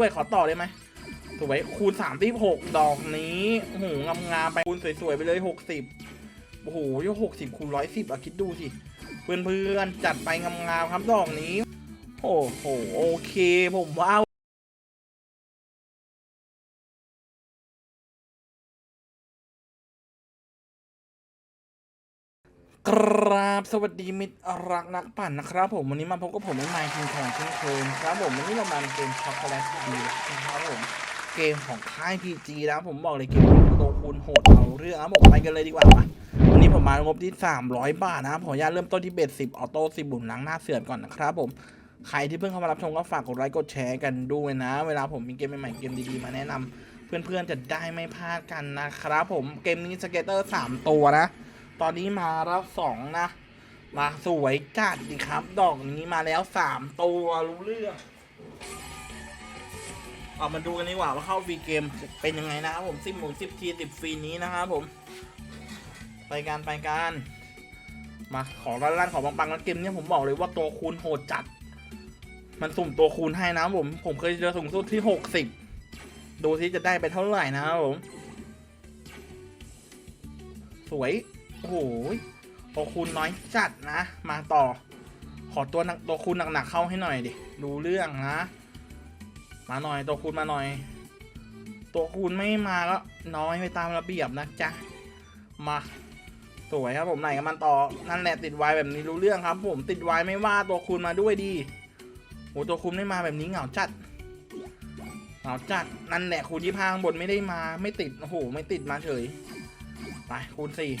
ด้วยขอต่อได้ไหมสวยคูณสามที่หกดอกนี้โหงามงามๆไปคูณสวยๆไปเลยหกสิบโอ้โหยหกสิบคูณร้อยสิบอะคิดดูสิเพื่อนๆจัดไปงามงามๆครับดอกนี้ โอ้โหโอเคผมว่า กราบสวัสดีมิตรรักนักปั่นนะครับผมวันนี้มาพบกับผมไอ้ไมค์คิงของเช่นเคยครับผมวันนี้เรามาเกมช็อกโกแลตดีนะครับผมเกมของค่ายพีจีนะผมบอกเลยเกมโตคูณโหดเอาเรื่องนะผมไปกันเลยดีกว่ามาวันนี้ผมมางบที่ 300 บาทนะครับขอญาตเริ่มต้นที่เบสสิบออโต้สิบบุญล้างหน้าเสือนก่อนนะครับผมใครที่เพิ่งเข้ามารับชมก็ฝากกดไลค์กดแชร์กันด้วยนะ เวลาผมมีเกมใหม่ๆเกมดีๆมาแนะนำเพื่อนๆจะได้ไม่พลาดกันนะครับผมเกมนี้สเกตเตอร์สามตัวนะ ตอนนี้มาแล้วสองนะ มาสวยจัดดีครับ ดอกนี้มาแล้วสามตัวรู้เรื่อง เอามาดูกันดีกว่าว่าเข้าฟรีเกมเป็นยังไงนะครับผมสิบหมุนสิบทีสิบฟรีนี้นะครับผม ไปการไปการมาขอลั่นๆขอปังๆแล้วเกมเนี้ยผมบอกเลยว่าตัวคูณโหดจัด มันสุ่มตัวคูณให้นะผม ผมเคยเจอสูงสุดที่หกสิบดูที่จะได้ไปเท่าไหร่นะครับผม สวย โอ้โหตัวคูณน้อยจัดนะ มาต่อ ขอตัวหนักตัวคูณหนักๆเข้าให้หน่อยดิรู้เรื่องนะ มาหน่อยตัวคูณมาหน่อย ตัวคูณไม่มาก็น้อยไปตามระเบียบนะจ๊ะ มาสวยครับผมไหนกับมันต่อ นั่นแหละติดไวแบบนี้รู้เรื่องครับ ผมติดไวไม่ว่าตัวคูณมาด้วยดีโหตัวคูณไม่มาแบบนี้เหงาจัดเหงาจัดนั่นแหละคูณยี่ห้าข้างบนไม่ได้มา ไม่ติดโอ้โหไม่ติดมาเฉยไปคูณสี่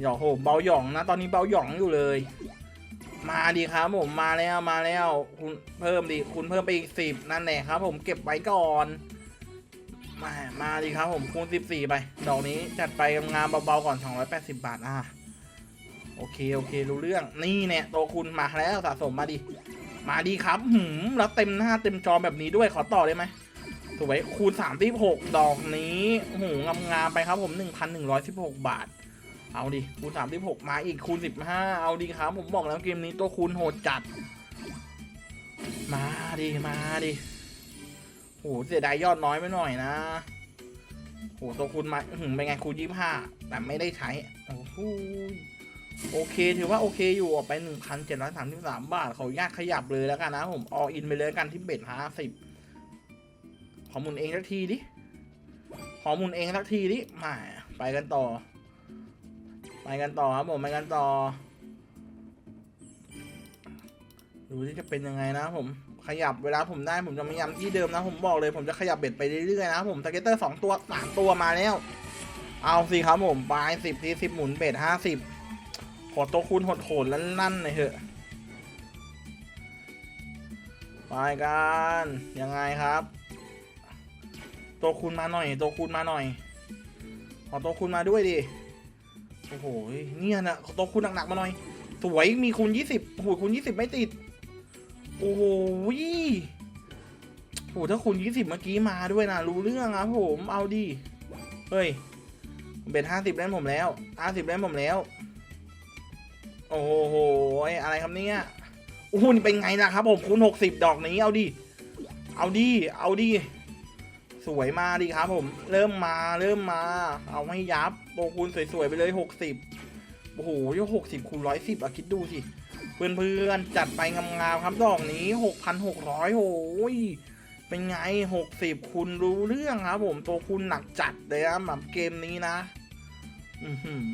หยอกโหเบาหยองนะ ตอนนี้เบาหยองอยู่เลย มาดีครับผมมาแล้วมาแล้วคุณเพิ่มดิคุณเพิ่มไปอีกสิบนั่นแหละครับ ผมเก็บไว้ก่อน มามาดีครับผมคูณสิบสี่ไปดอกนี้จัดไปงามเบาๆก่อนสองร้อยแปดสิบบาทอะโอเคโอเครู้เรื่องนี่เนี่ยตัวคุณมาแล้วสะสมมาดิมาดีครับหืมแล้วเต็มหน้าเต็มจอแบบนี้ด้วยขอต่อได้ไหมสวยคูณสามที่หกดอกนี้หงามงามๆไปครับผมหนึ่งพันหนึ่งร้อยสิบหกบาท เอาดิคูณสามที่หกมาอีกคูณสิบห้าเอาดิครับ ผมบอกแล้วเกมนี้ตัวคูณโหดจัด มาดิมาดิโหเสียดายยอดน้อยไปหน่อยนะโหตัวคูณมาอื้อหือเป็นไงคูณยี่ห้าแต่ไม่ได้ใช้โอ้โหโอเค ถือว่าโอเคอยู่ออกไปหนึ่งพันเจ็ดร้อยสามสิบสามบาท เขายากขยับเลยแล้วกันนะผมอออินไปเลยกันที่เบ็ดห้าสิบขอหมุนเองสักทีดิ ขอหมุนเองสักทีดิมาไปกันต่อ ไปกันต่อครับผมไปกันต่อ ดูที่จะเป็นยังไงนะผมขยับเวลาผมได้ผมจะไม่ย้ำที่เดิมนะ ผมบอกเลย ผมจะขยับเบ็ดไปเรื่อยๆนะผมสเก็ตเตอร์สองตัวสามตัวมาแล้ว เอาสิครับผมปลายสิบทีสิบหมุนเบ็ดห้าสิบขอตัวคูณโหดๆลั่นๆหน่อยเถอะไปกันยังไงครับ ตัวคูณมาหน่อย ตัวคูณมาหน่อยขอตัวคูณมาด้วยดิ อ้โหเนี่ยนะขอตัวคูณหนักๆมาหน่อย สวยมีคูณยี่สิบโอ้โหคูณยี่สิบไม่ติด โอ้โหโอ้โหถ้าคูณยี่สิบเมื่อกี้มาด้วยนะรู้เรื่องครับผมเอาดิเฮ้ยเบ็ดห้าสิบเล่นผมแล้วห้าสิบเล่นผมแล้ว โอ้โหอะไรครับเนี่ยโอ้โหนี่เป็นไงล่ะครับผมคูณหกสิบดอกนี้เอาดิเอาดิเอาดิ สวยมาดิครับผม เริ่มมาเริ่มมา เอาให้ยับโตคูณสวยๆไปเลยหกสิบโอ้โหยี่หกสิบคูณร้อยสิบอะคิดดูสิ เพื่อนๆ จัดไปงามๆครับดอกนี้หกพันหกร้อยโอ้ยเป็นไงหกสิบคุณรู้เรื่องครับผมตัวคุณหนักจัดเลยนะแบบเกมนี้นะ อือหือ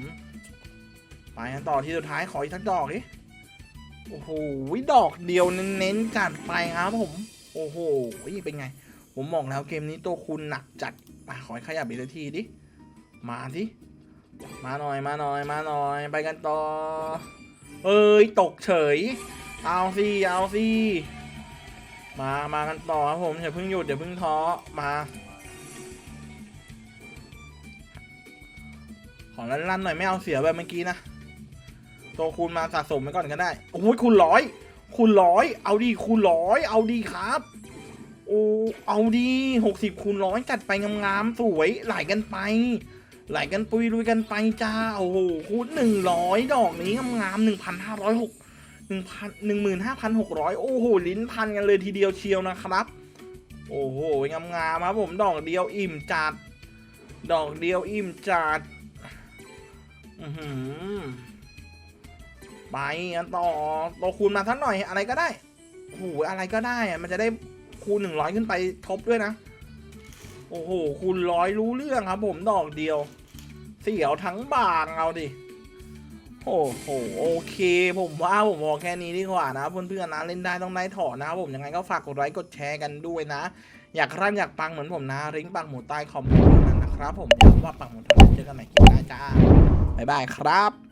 ไปกันต่อที่สุดท้ายขออีกทักดอกดิโอ้โหดอกเดียวเน้นๆจัดไปครับผม โอ้โหเป็นไง ผมบอกแล้วเกมนี้ตัวคุณหนักจัดมาขอให้ขยับอีกทีดิ มาสิมาหน่อยมาหน่อยมาหน่อย ไปกันต่อ เอ้ยตกเฉย เอาสิเอาสิมามากันต่อครับผมอย่าเพิ่งหยุดอย่าเพิ่งท้อมาขอลั่นๆหน่อยไม่เอาเสียแบบเมื่อกี้นะตัวคูณมาสะสมไว้ก่อนก็ได้โอ้ยคูณร้อยคูณร้อยเอาดีคูณร้อยเอาดีครับ โอ้เอาดีหกสิบคูณร้อยจัดไปงามๆสวยไหลกันไป ไหลกันปุยลุยกันไปจ้าโอ้โหคูณหนึ่งร้อยดอกนี้งามๆหนึ่งพันห้าร้อยหกหนึ่งพันหนึ่งหมื่นห้าพันหกร้อยโอ้โหลิ้นพันกันเลยทีเดียวเชียวนะครับ โอ้โหงามๆครับผมดอกเดียวอิ่มจัด ดอกเดียวอิ่มจัดอือหือไปกันต่อตัวคูณมาทั้งหน่อยอะไรก็ได้โอ้โหอะไรก็ได้อะมันจะได้ คูณหนึ่งร้อยขึ้นไปทบด้วยนะ โอ้โห คูณร้อยรู้เรื่องครับผมดอกเดียว เสียวทั้งบางเอาดิ โอ้โห โอเค ผมว่าผมพอกแค่นี้ดีกว่านะ เพื่อนๆนะเล่นได้ต้องได้ถอนนะครับผมยังไงก็ฝากกดไลค์กดแชร์กันด้วยนะ อยากร่ำอยากปังเหมือนผมนะริงก์ปังหมูใต้คอมเมนต์นั้นนะครับผมวว่าปังหมูทำเจอกันใหม่คลิปหน้าจ้าบ๊ายบายครับ